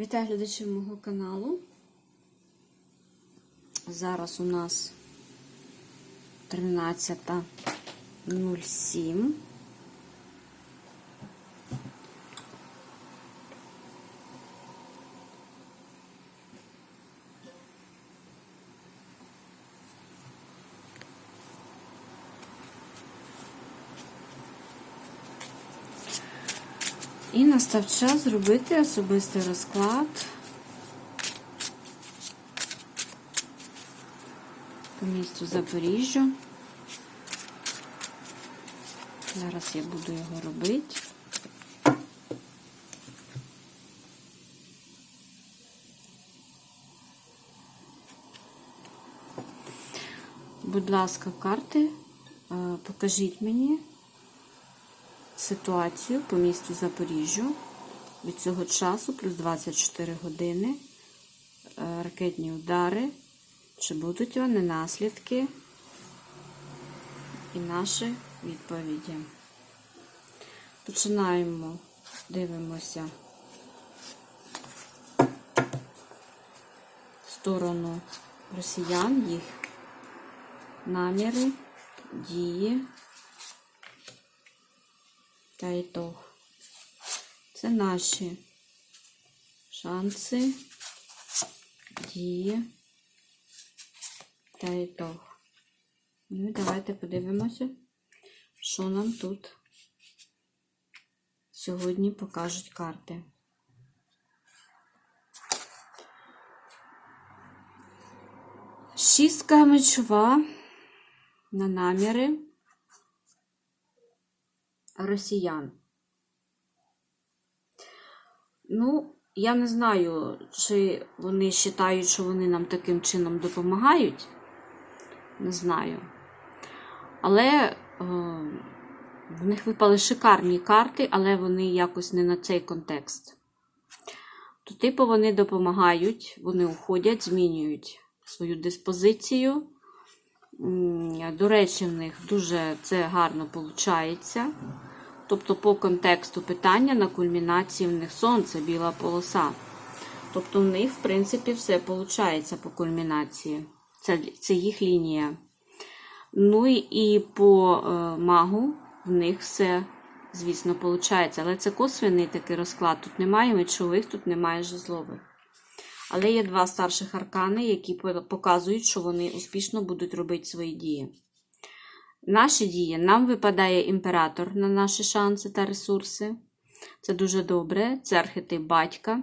Вітаю глядачів мого каналу. Зараз у нас 13.07. І настав час зробити особистий розклад. По місту Запоріжжя. Зараз я буду його робити. Будь ласка, карти, е, покажіть мені ситуацію по місту Запоріжжю від цього часу, плюс 24 години, е, ракетні удари, чи будуть вони наслідки? І наші відповіді. Починаємо, дивимося. Сторону росіян, їх наміри, дії та ітог. Це наші шанси, дії та ітог. Ну і давайте подивимося, що нам тут сьогодні покажуть карти. Шістка мечова на наміри росіян. Ну, я не знаю, чи вони вважають, що вони нам таким чином допомагають. Не знаю. Але е, в них випали шикарні карти, але вони якось не на цей контекст. То, типу, вони допомагають, вони уходять, змінюють свою диспозицію. До речі, в них дуже це гарно виходить. Тобто, по контексту питання на кульмінації в них сонце, біла полоса. Тобто, в них, в принципі, все виходить по кульмінації. Це, це їх лінія. Ну і, по е, магу в них все, звісно, виходить. Але це косвенний такий розклад. Тут немає мечових, тут немає жезлових. Але є два старших аркани, які показують, що вони успішно будуть робити свої дії. Наші дії нам випадає імператор на наші шанси та ресурси. Це дуже добре. Це архетип батька,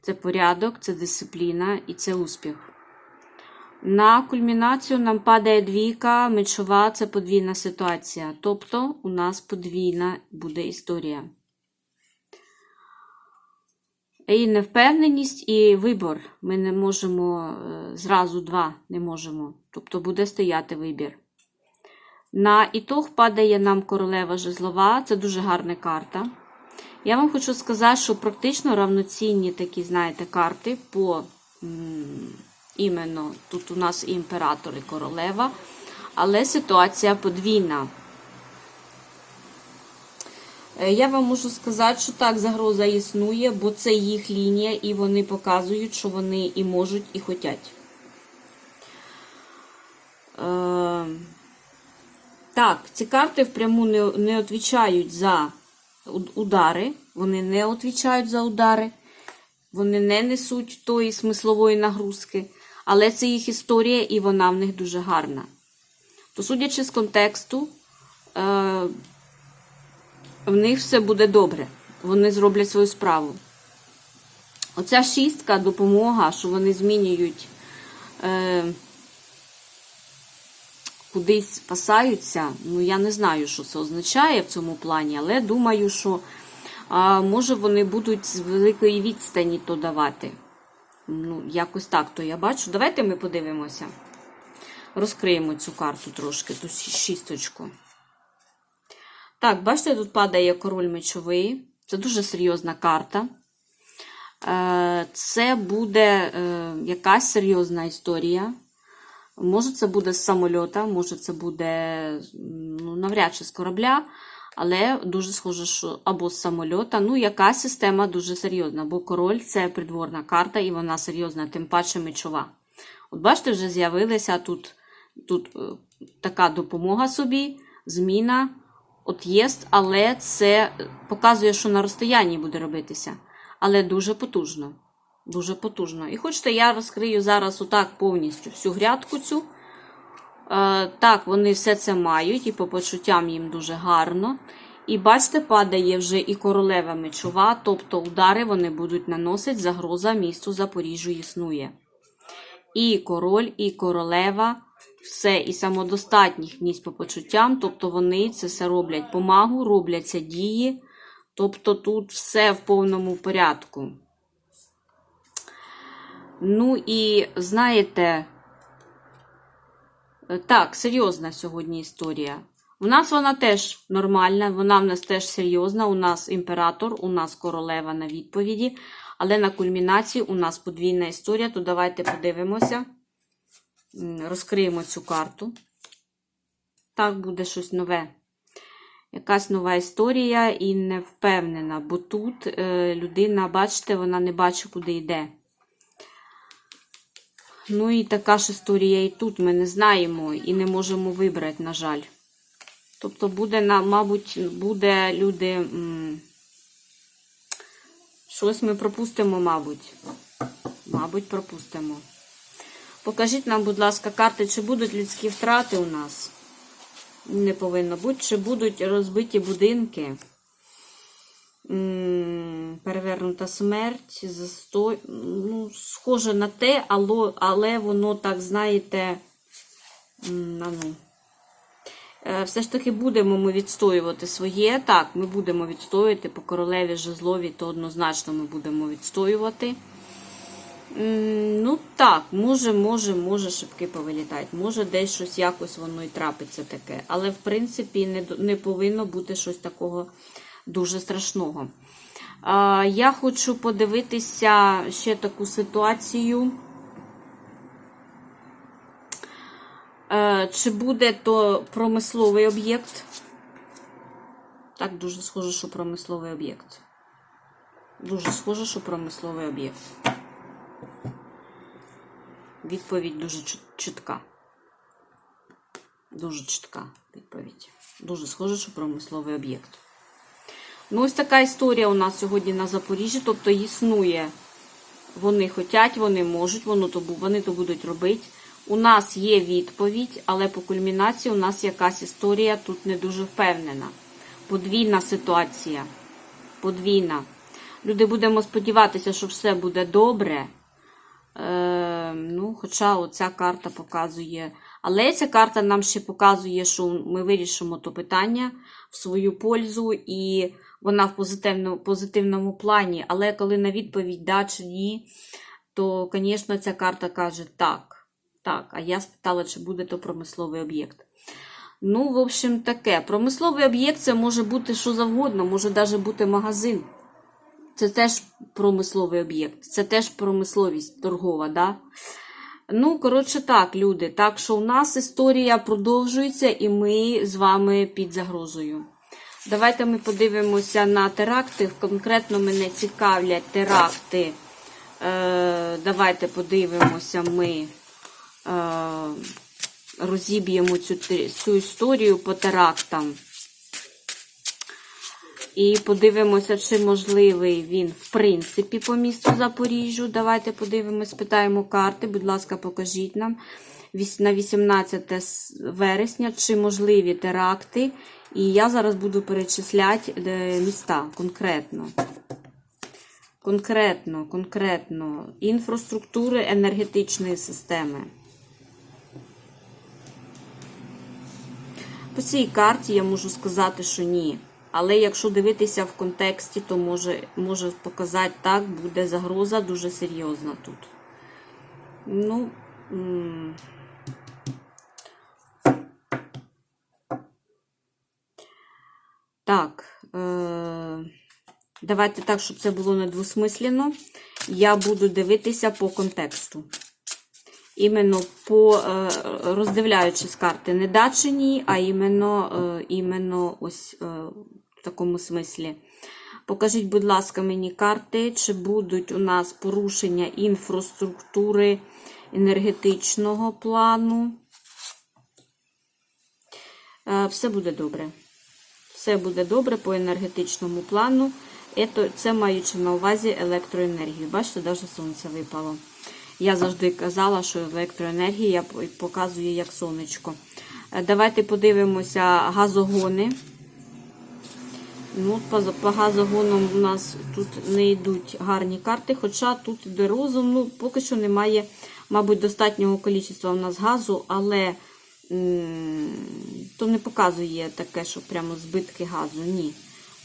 це порядок, це дисципліна і це успіх. На кульмінацію нам падає двійка, мечова це подвійна ситуація. Тобто у нас подвійна буде історія. І невпевненість, і вибор. Ми не можемо е, зразу два не можемо. Тобто буде стояти вибір. На ітог падає нам королева жезлова, це дуже гарна карта. Я вам хочу сказати, що практично равноцінні такі, знаєте, карти по іменно тут у нас і імператор, і королева, але ситуація подвійна. Е, Я вам можу сказати, що так, загроза існує, бо це їх лінія, і вони показують, що вони і можуть, і хочуть. Так, ці карти впряму не, не відповідають за удари. Вони не відповідають за удари, вони не несуть тої смислової нагрузки, але це їх історія, і вона в них дуже гарна. То, судячи з контексту, е, в них все буде добре. Вони зроблять свою справу. Оця шістка допомога, що вони змінюють, е, кудись спасаються. Ну, я не знаю, що це означає в цьому плані, але думаю, що а, може вони будуть з великої відстані то давати. Ну, якось так то я бачу. Давайте ми подивимося. Розкриємо цю карту трошки, ту шісточку. Так, бачите, тут падає король мечовий. Це дуже серйозна карта. Е, Це буде е, якась серйозна історія. Може, це буде з самольота, може, це буде ну, навряд чи з корабля. Але дуже схоже, що або з самольота. Ну, яка система дуже серйозна, бо король це придворна карта, і вона серйозна, тим паче мечова. От бачите, вже з'явилася тут, тут е, така допомога собі, зміна. От є, але це показує, що на розстоянні буде робитися. Але дуже потужно. Дуже потужно. І хочете, я розкрию зараз отак повністю всю грядку цю. Е, так, вони все це мають, і по почуттям їм дуже гарно. І бачите, падає вже і королева мечова, тобто удари вони будуть наносити, загроза місту Запоріжжю існує. І король, і королева, все, і самодостатніх місць по почуттям, тобто вони це все роблять помагу, робляться дії. Тобто тут все в повному порядку. Ну і знаєте, е, так, серйозна сьогодні історія. У нас вона теж нормальна, вона в нас теж серйозна. У нас імператор, у нас королева на відповіді, але на кульмінації у нас подвійна історія, то давайте подивимося, розкриємо цю карту. Так, буде щось нове. Якась нова історія і не впевнена, бо тут е, людина, бачите, вона не бачить, куди йде. Ну і така ж історія і тут ми не знаємо і не можемо вибрати, на жаль. Тобто буде, мабуть, буде люди. Щось ми пропустимо, мабуть. Мабуть, пропустимо. Покажіть нам, будь ласка, карти, чи будуть людські втрати у нас? Не повинно бути. Чи будуть розбиті будинки? Перевернута смерть, застой. Ну, схоже на те, але, але воно так, знаєте, ну. Е, Все ж таки будемо ми відстоювати своє. Так, ми будемо відстоювати по королеві жезлові, то однозначно ми будемо відстоювати. Ну так, може, може, може шибки повилітають. Може, десь щось якось воно і трапиться таке. Але, в принципі, не, не повинно бути щось такого дуже страшного. Я хочу подивитися ще таку ситуацію. Е, Чи буде то промисловий об'єкт? Так, дуже схоже, що промисловий об'єкт. Дуже схоже, що промисловий об'єкт. Відповідь дуже чітка. Дуже чітка відповідь. Дуже схоже, що промисловий об'єкт. Ну, ось така історія у нас сьогодні на Запоріжжі. Тобто існує. Вони хочуть, вони можуть, воно то, вони то будуть робити. У нас є відповідь, але по кульмінації у нас якась історія тут не дуже впевнена. Подвійна ситуація. Подвійна. Люди будемо сподіватися, що все буде добре. Е, ну, хоча оця карта показує. Але ця карта нам ще показує, що ми вирішимо то питання в свою пользу, і вона в позитивному, позитивному плані. Але коли на відповідь да чи ні, то, звісно, ця карта каже так. Так, а я спитала, чи буде то промисловий об'єкт. Ну, в общем, таке. Промисловий об'єкт це може бути що завгодно, може навіть бути магазин. Це теж промисловий об'єкт, це теж промисловість торгова, да? Ну, коротше, так, люди. Так що у нас історія продовжується, і ми з вами під загрозою. Давайте ми подивимося на теракти. Конкретно мене цікавлять теракти. Е, давайте подивимося, ми е, розіб'ємо цю, цю історію по терактам. І подивимося, чи можливий він, в принципі, по місту Запоріжжю. Давайте подивимось, питаємо карти. Будь ласка, покажіть нам на 18 вересня, чи можливі теракти. І я зараз буду перечисляти е, міста конкретно. Конкретно, конкретно. Інфраструктури енергетичної системи. По цій карті я можу сказати, що ні. Але якщо дивитися в контексті, то може, може показати так, буде загроза дуже серйозна тут. Ну. м. Так. Е- давайте так, щоб це було недвусмислено. Я буду дивитися по контексту. іменно по е, роздивляючись карти, не дачині, а іменно, е, іменно ось е, в такому смислі. Покажіть, будь ласка, мені карти, чи будуть у нас порушення інфраструктури енергетичного плану. Все буде добре. Все буде добре по енергетичному плану. Це маючи на увазі електроенергію. Бачите, навіть сонце випало. Я завжди казала, що електроенергія показує як сонечко. Е, Давайте подивимося газогони. Ну, по, газогонам у нас тут не йдуть гарні карти, хоча тут іде розум. Ну, поки що немає, мабуть, достатнього кількості у нас газу, але то не показує таке, що прямо збитки газу. Ні.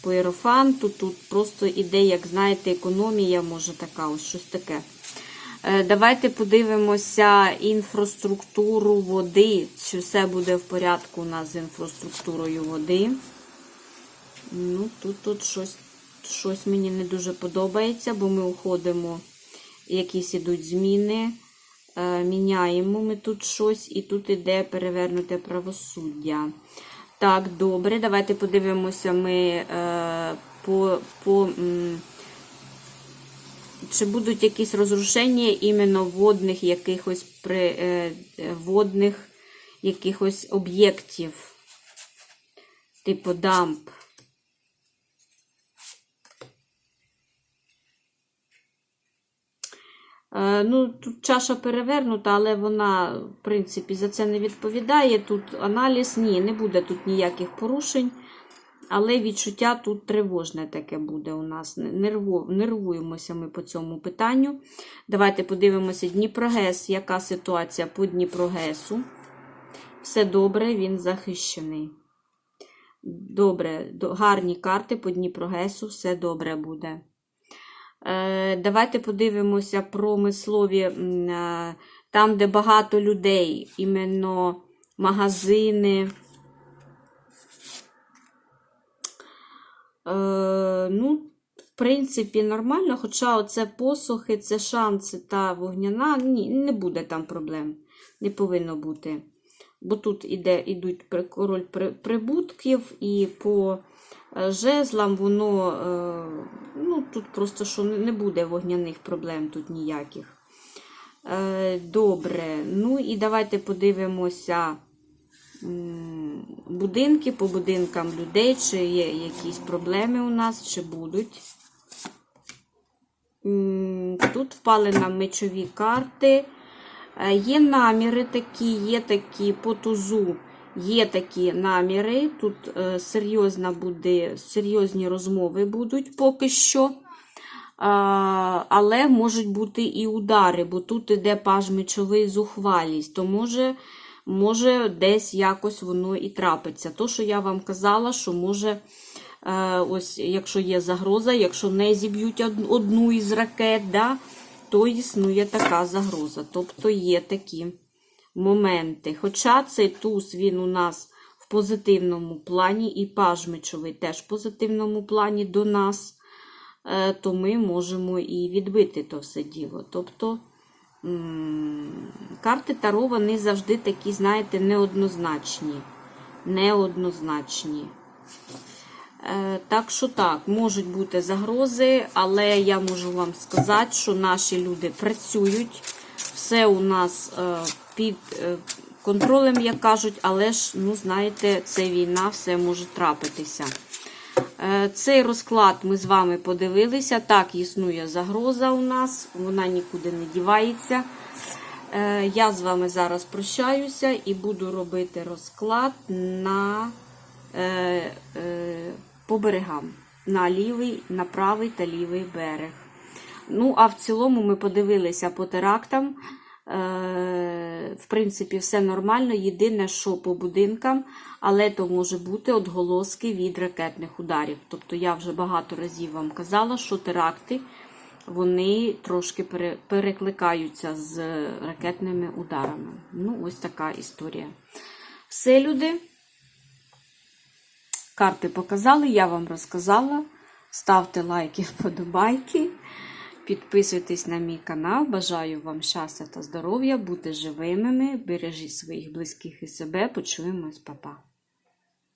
По іерофанту тут просто іде, як знаєте, економія, може така, ось щось таке. Е, Давайте подивимося інфраструктуру води. Чи все буде в порядку у нас з інфраструктурою води. Ну, тут, тут щось, щось мені не дуже подобається, бо ми уходимо, якісь ідуть зміни, е, міняємо ми тут щось, і тут іде перевернуте правосуддя. Так, добре, давайте подивимося ми е, по. по чи будуть якісь розрушення іменно водних якихось при, е, водних якихось об'єктів, типу дамб. Ну, тут чаша перевернута, але вона, в принципі, за це не відповідає. Тут аналіз, ні, не буде тут ніяких порушень. Але відчуття тут тривожне таке буде у нас. Нерву, нервуємося ми по цьому питанню. Давайте подивимося Дніпрогес, яка ситуація по Дніпрогесу. Все добре, він захищений. Добре, гарні карти по Дніпрогесу, все добре буде. Е, Давайте подивимося промислові, е, там, де багато людей, іменно магазини. Е, ну, в принципі, нормально, хоча оце посухи, це шанси та вогняна, ні, не буде там проблем. Не повинно бути. Бо тут іде, ідуть король прибутків, і по жезлам воно, е, ну, тут просто що не буде вогняних проблем тут ніяких. Е, Добре. Ну і давайте подивимося будинки по будинкам людей, чи є якісь проблеми у нас, чи будуть. Тут впали нам мечові карти. Е, Є наміри такі, є такі по тузу, є такі наміри. Тут е, серйозна буде, серйозні розмови будуть поки що. Але можуть бути і удари, бо тут іде паж мечовий зухвалість, то може, може десь якось воно і трапиться. То, що я вам казала, що може, е, ось, якщо є загроза, якщо не зіб'ють одну із ракет, да, то існує така загроза. Тобто є такі моменти. Хоча цей туз він у нас в позитивному плані, і паж мечовий теж в позитивному плані до нас е, то ми можемо і відбити то все діло. Тобто карти Таро, вони завжди такі, знаєте, неоднозначні. Неоднозначні. Е, Так що так, можуть бути загрози, але я можу вам сказати, що наші люди працюють. Все у нас е, під е, контролем, як кажуть, але ж, ну, знаєте, це війна, все може трапитися. Е, Цей розклад ми з вами подивилися. Так, існує загроза у нас, вона нікуди не дівається. Е, Я з вами зараз прощаюся і буду робити розклад на, по берегам. На лівий, на правий та лівий берег. Ну, а в цілому ми подивилися по терактам. Е, В принципі, все нормально. Єдине, що по будинкам, але то може бути отголоски від ракетних ударів. Тобто я вже багато разів вам казала, що теракти вони трошки перекликаються з ракетними ударами. Ну, ось така історія. Все, люди. Карти показали, я вам розказала. Ставте лайки, вподобайки. Підписуйтесь на мій канал. Бажаю вам щастя та здоров'я, бути живими. Бережіть своїх близьких і себе. Почуємось, Па-па.